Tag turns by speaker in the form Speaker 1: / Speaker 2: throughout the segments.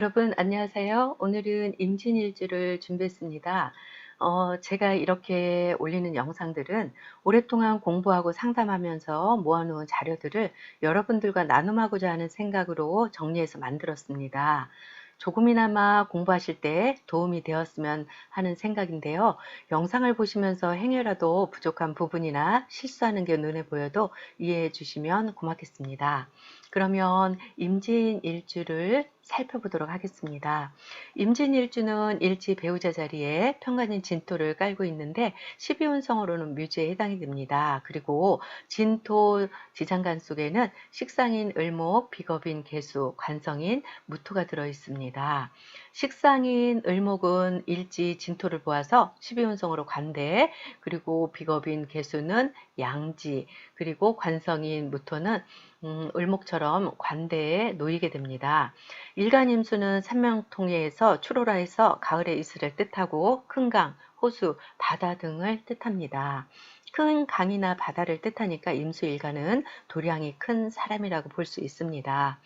Speaker 1: 여러분 안녕하세요. 오늘은 임진일주를 준비했습니다. 어, 제가 이렇게 올리는 영상들은 오랫동안 공부하고 상담하면서 모아놓은 자료들을 여러분들과 나눔하고자 하는 생각으로 정리해서 만들었습니다. 조금이나마 공부하실 때 도움이 되었으면 하는 생각인데요. 영상을 보시면서 행여라도 부족한 부분이나 실수하는 게 눈에 보여도 이해해 주시면 고맙겠습니다. 그러면 임진 일주를 살펴보도록 하겠습니다. 임진 일주는 일지 배우자 자리에 평관인 진토를 깔고 있는데 12운성으로는 묘지에 해당이 됩니다. 그리고 진토 지장간 속에는 식상인 을목, 비겁인 개수, 관성인 무토가 들어 있습니다. 식상인 을목은 일지 진토를 보아서 12운성으로 관대, 그리고 비겁인 개수는 양지, 그리고 관성인 무토는 음, 을목처럼 관대에 놓이게 됩니다. 일간임수는 삼명통해에서 출호라해서 가을의 이슬을 뜻하고 큰 강, 호수, 바다 등을 뜻합니다. 큰 강이나 바다를 뜻하니까 임수일간은 도량이 큰 사람이라고 볼 수 있습니다.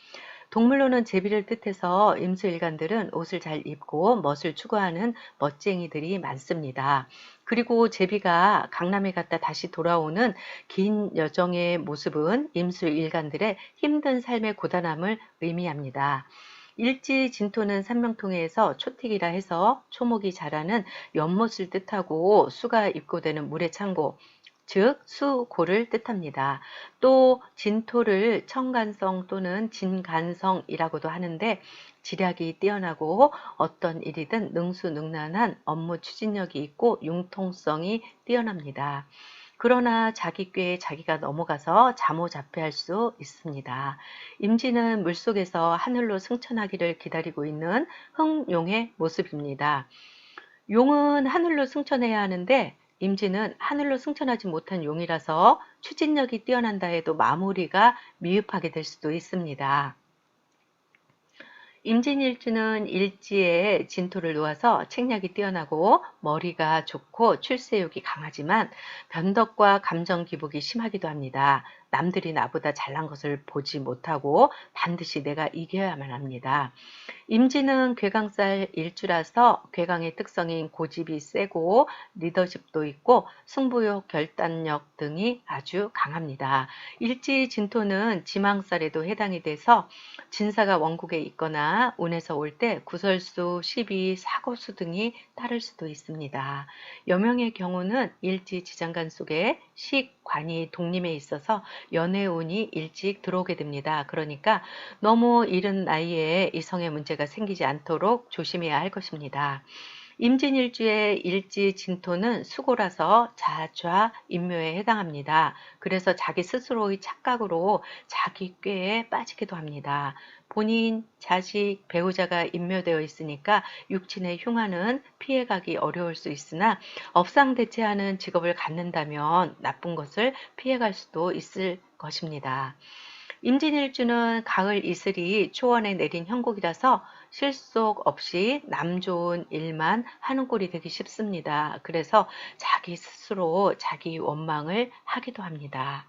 Speaker 1: 동물로는 제비를 뜻해서 임수일간들은 옷을 잘 입고 멋을 추구하는 멋쟁이들이 많습니다. 그리고 제비가 강남에 갔다 다시 돌아오는 긴 여정의 모습은 임수일간들의 힘든 삶의 고단함을 의미합니다. 일지 진토는 산명통해에서 초택이라 해서 초목이 자라는 연못을 뜻하고 수가 입고되는 물의 창고, 즉 수고를 뜻합니다. 또 진토를 청간성 또는 진간성이라고도 하는데 지략이 뛰어나고 어떤 일이든 능수능란한 업무 추진력이 있고 융통성이 뛰어납니다. 그러나 자기 꾀에 자기가 넘어가서 자모자폐할 수 있습니다. 임진은 물속에서 하늘로 승천하기를 기다리고 있는 흥용의 모습입니다. 용은 하늘로 승천해야 하는데 임진은 하늘로 승천하지 못한 용이라서 추진력이 뛰어난다 해도 마무리가 미흡하게 될 수도 있습니다. 임진일주는 일지에 진토를 놓아서 책략이 뛰어나고 머리가 좋고 출세욕이 강하지만 변덕과 감정 기복이 심하기도 합니다. 남들이 나보다 잘난 것을 보지 못하고 반드시 내가 이겨야만 합니다. 임진은 괴강살 일주라서 괴강의 특성인 고집이 세고 리더십도 있고 승부욕, 결단력 등이 아주 강합니다. 일지 진토는 지망살에도 해당이 돼서 진사가 원국에 있거나 운에서 올 때 구설수, 시비, 사고수 등이 따를 수도 있습니다. 여명의 경우는 일지 지장간 속에 식, 관이 독림에 있어서 연애운이 일찍 들어오게 됩니다. 그러니까 너무 이른 나이에 이성의 문제가 생기지 않도록 조심해야 할 것입니다. 임진일주의 일지 진토는 수고라서 자좌 인묘에 해당합니다. 그래서 자기 스스로의 착각으로 자기 꾀에 빠지기도 합니다. 본인, 자식, 배우자가 임묘되어 있으니까 육친의 흉화는 피해가기 어려울 수 있으나 업상대체하는 직업을 갖는다면 나쁜 것을 피해갈 수도 있을 것입니다. 임진일주는 가을 이슬이 초원에 내린 형국이라서 실속 없이 남 좋은 일만 하는 꼴이 되기 쉽습니다. 그래서 자기 스스로 자기 원망을 하기도 합니다.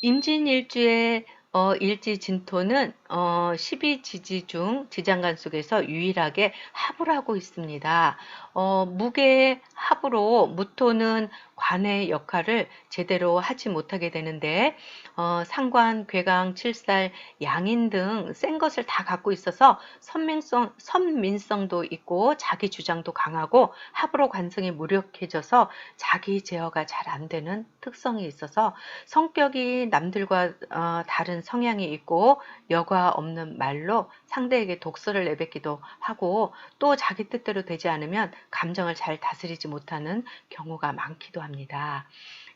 Speaker 1: 임진일주의 어, 일지 진토는 어, 12지지 중 지장간 속에서 유일하게 합을 하고 있습니다. 어, 무게 합으로 무토는 관의 역할을 제대로 하지 못하게 되는데 어, 상관, 괴강, 칠살, 양인 등 센 것을 다 갖고 있어서 선민성, 선민성도 있고 자기 주장도 강하고 합으로 관성이 무력해져서 자기 제어가 잘 안 되는 특성이 있어서 성격이 남들과 어, 다른 성향이 있고 여과 없는 말로 상대에게 독서를 내뱉기도 하고 또 자기 뜻대로 되지 않으면 감정을 잘 다스리지 못하는 경우가 많기도 합니다.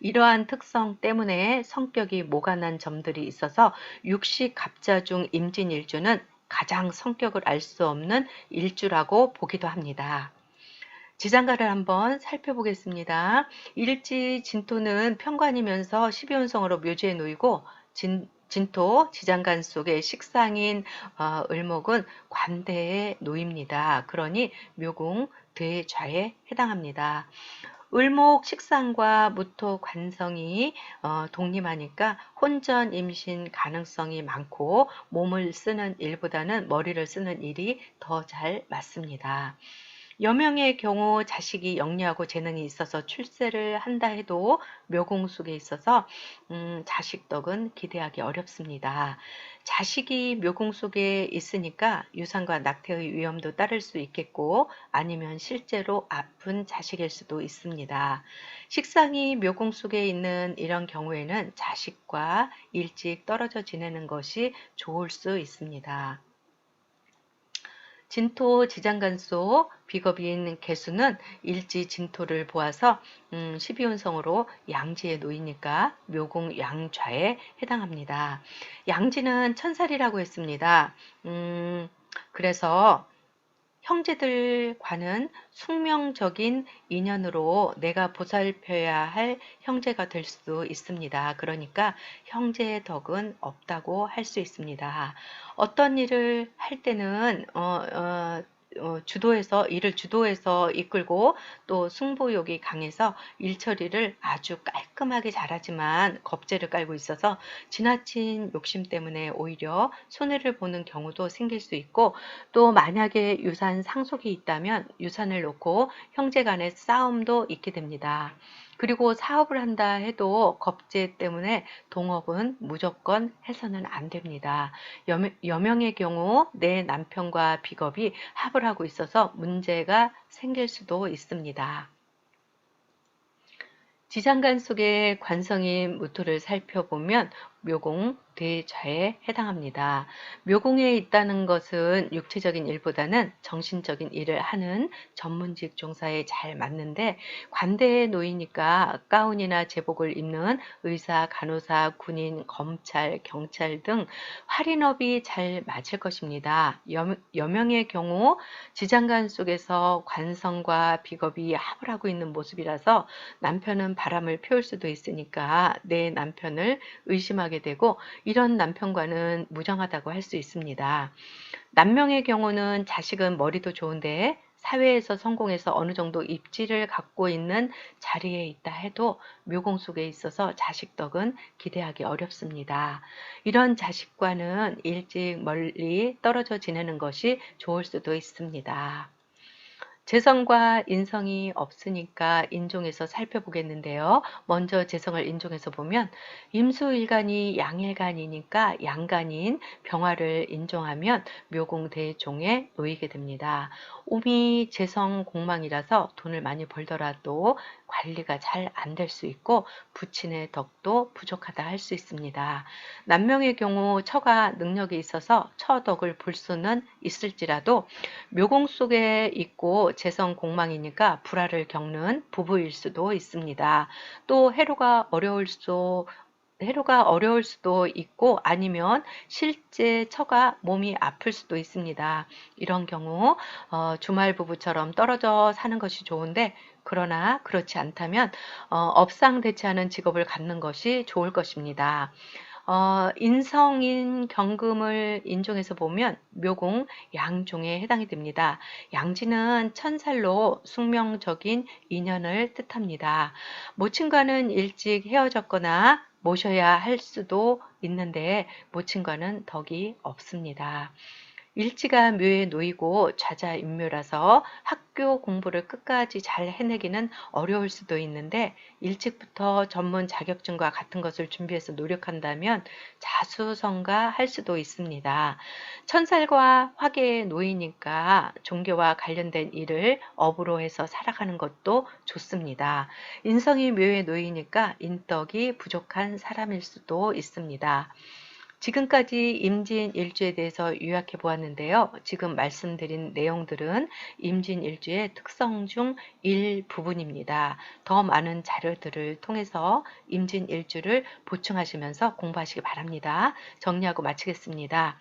Speaker 1: 이러한 특성 때문에 성격이 모간한 점들이 있어서 육식 갑자 중 임진일주는 가장 성격을 알 수 없는 일주라고 보기도 합니다. 지장가를 한번 살펴보겠습니다. 일지 진토는 평관이면서 12운성으로 묘지에 놓이고 진, 진토 지장간 속의 식상인 어, 을목은 관대에 놓입니다. 그러니 묘궁 대좌에 해당합니다. 을목 식상과 무토 관성이 어, 독립하니까 혼전 임신 가능성이 많고 몸을 쓰는 일보다는 머리를 쓰는 일이 더 잘 맞습니다. 여명의 경우 자식이 영리하고 재능이 있어서 출세를 한다 해도 묘공 속에 있어서 음, 자식 덕은 기대하기 어렵습니다. 자식이 묘공 속에 있으니까 유산과 낙태의 위험도 따를 수 있겠고 아니면 실제로 아픈 자식일 수도 있습니다. 식상이 묘공 속에 있는 이런 경우에는 자식과 일찍 떨어져 지내는 것이 좋을 수 있습니다. 진토 지장간소 비겁인 개수는 일지 진토를 보아서 음, 12운성으로 양지에 놓이니까 묘공 양좌에 해당합니다. 양지는 천살이라고 했습니다. 음, 그래서 형제들과는 숙명적인 인연으로 내가 보살펴야 할 형제가 될 수도 있습니다. 그러니까 형제의 덕은 없다고 할 수 있습니다. 어떤 일을 할 때는 어, 어, 어, 주도해서 일을 주도해서 이끌고 또 승부욕이 강해서 일 처리를 아주 깔끔하게 잘하지만 겁재를 깔고 있어서 지나친 욕심 때문에 오히려 손해를 보는 경우도 생길 수 있고 또 만약에 유산 상속이 있다면 유산을 놓고 형제 간의 싸움도 있게 됩니다. 그리고 사업을 한다 해도 겁제 때문에 동업은 무조건 해서는 안 됩니다. 여명, 의 경우 내 남편과 비겁이 합을 하고 있어서 문제가 생길 수도 있습니다. 지장간 속의 관성인 무토를 살펴보면 묘공, 대좌에 해당합니다. 묘공에 있다는 것은 육체적인 일보다는 정신적인 일을 하는 전문직 종사에 잘 맞는데 관대에 놓이니까 가운이나 제복을 입는 의사, 간호사, 군인, 검찰, 경찰 등 활인업이 잘 맞을 것입니다. 여명의 경우 지장간 속에서 관성과 비겁이 합을 하고 있는 모습이라서 남편은 바람을 피울 수도 있으니까 내 남편을 의심하 게 되고 이런 남편과는 무정하다고 할 수 있습니다. 남명의 경우는 자식은 머리도 좋은데 사회에서 성공해서 어느 정도 입지를 갖고 있는 자리에 있다 해도 묘공 속에 있어서 자식 덕은 기대하기 어렵습니다. 이런 자식과는 일찍 멀리 떨어져 지내는 것이 좋을 수도 있습니다. 재성과 인성이 없으니까 인종에서 살펴보겠는데요. 먼저 재성을 인종에서 보면 임수일간이 양일간이니까 양간인 병화를 인종하면 묘공대종에 놓이게 됩니다. 오미 재성 공망이라서 돈을 많이 벌더라도 관리가 잘 안 될 수 있고 부친의 덕도 부족하다 할 수 있습니다. 남명의 경우 처가 능력이 있어서 처덕을 볼 수는 있을지라도 묘공 속에 있고 재성 공망이니까 불화를 겪는 부부일 수도 있습니다. 또 해로가 어려울 수 해로가 어려울 수도 있고 아니면 실제 처가 몸이 아플 수도 있습니다. 이런 경우 어, 주말 부부처럼 떨어져 사는 것이 좋은데 그러나 그렇지 않다면 어, 업상 대체하는 직업을 갖는 것이 좋을 것입니다. 어, 인성인 경금을 인종해서 보면 묘공 양종에 해당이 됩니다. 양지는 천살로 숙명적인 인연을 뜻합니다. 모친과는 일찍 헤어졌거나 모셔야 할 수도 있는데 모친과는 덕이 없습니다. 일지가 묘에 놓이고 좌자인묘라서 학교 공부를 끝까지 잘 해내기는 어려울 수도 있는데 일찍부터 전문 자격증과 같은 것을 준비해서 노력한다면 자수성가 할 수도 있습니다. 천살과 화계에 놓이니까 종교와 관련된 일을 업으로 해서 살아가는 것도 좋습니다. 인성이 묘에 놓이니까 인덕이 부족한 사람일 수도 있습니다. 지금까지 임진 일주에 대해서 요약해 보았는데요. 지금 말씀드린 내용들은 임진 일주의 특성 중 일부분입니다. 더 많은 자료들을 통해서 임진 일주를 보충하시면서 공부하시기 바랍니다. 정리하고 마치겠습니다.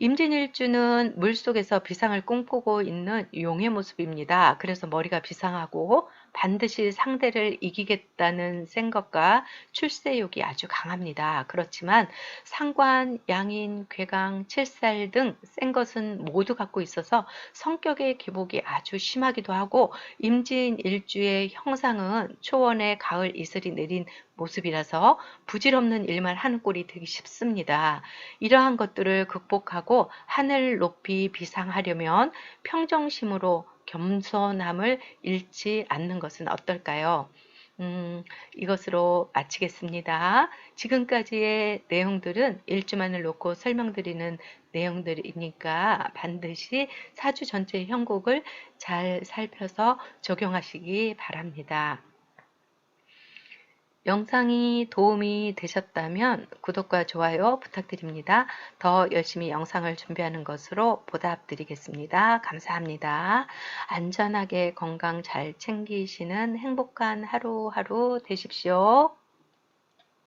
Speaker 1: 임진일주는 물속에서 비상을 꿈꾸고 있는 용의 모습입니다. 그래서 머리가 비상하고 반드시 상대를 이기겠다는 생각과 출세욕이 아주 강합니다. 그렇지만 상관, 양인, 괴강, 칠살 등 센 것은 모두 갖고 있어서 성격의 기복이 아주 심하기도 하고 임진 일주의 형상은 초원에 가을 이슬이 내린 모습이라서 부질없는 일만 하는 꼴이 되기 쉽습니다. 이러한 것들을 극복하고 하늘 높이 비상하려면 평정심으로 겸손함을 잃지 않는 것은 어떨까요? 음, 이것으로 마치겠습니다. 지금까지의 내용들은 일주만을 놓고 설명드리는 내용들이니까 반드시 사주 전체 형국을 잘 살펴서 적용하시기 바랍니다. 영상이 도움이 되셨다면 구독과 좋아요 부탁드립니다. 더 열심히 영상을 준비하는 것으로 보답드리겠습니다. 감사합니다. 안전하게 건강 잘 챙기시는 행복한 하루하루 되십시오.